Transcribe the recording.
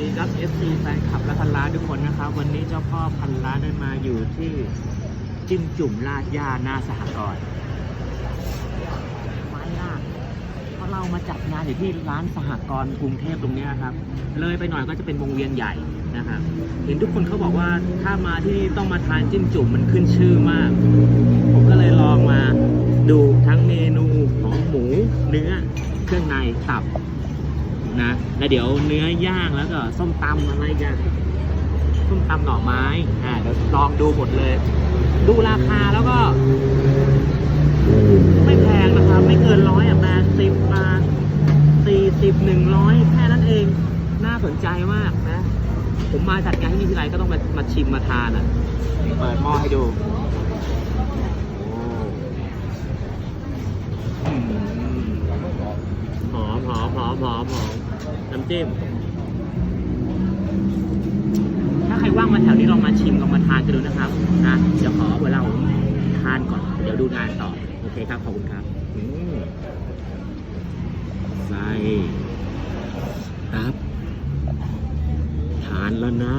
ดีครับ FC แฟนคลับและพันล้านทุกคนนะครับ วันนี้เจ้าพ่อพันล้านได้มาอยู่ที่จิ้มจุ่มลาดย่าหน้าสหกรณ์ไม่ยากเพราะเรามาจัดงานอยู่ที่ร้านสหกรณ์กรุงเทพตรงเนี้ยครับ เลยไปหน่อยก็จะเป็นวงเวียนใหญ่นะครับเห็นทุกคนเขาบอกว่าถ้ามาที่นี่ต้องมาทานจิ้มจุ่มมันขึ้นชื่อมาก ผมก็เลยลองมาดูทั้งเมนูของหมูเนื้อเครื่องในตับ นะ แล้วเดี๋ยวเนื้อย่างแล้วก็ส้มตำอะไรกันส้มตำหน่อไม้อ่าเดี๋ยวลองดูหมดเลย ดูราคาแล้วก็ ไม่แพงนะครับไม่เกินร้อยอะแปดสิบบาทสี่สิบหนึ่งร้อยแค่นั้นเองน่าสนใจมากนะ ผมมาจัดงานที่นี่ทีไรก็ต้องมามาชิมมาทานอะเปิดหม้อให้ดูหอมหอมหอมหอมหอม จิ้ม ถ้าใครว่างมาแถวนี้ลองมาชิมลองมาทานกันดูนะครับนะเดี๋ยวขอเวลาผมทานก่อน เดี๋ยวดูงานต่อ โอเคครับ ขอบคุณครับอืมใส่ครับ ทานแล้วนะ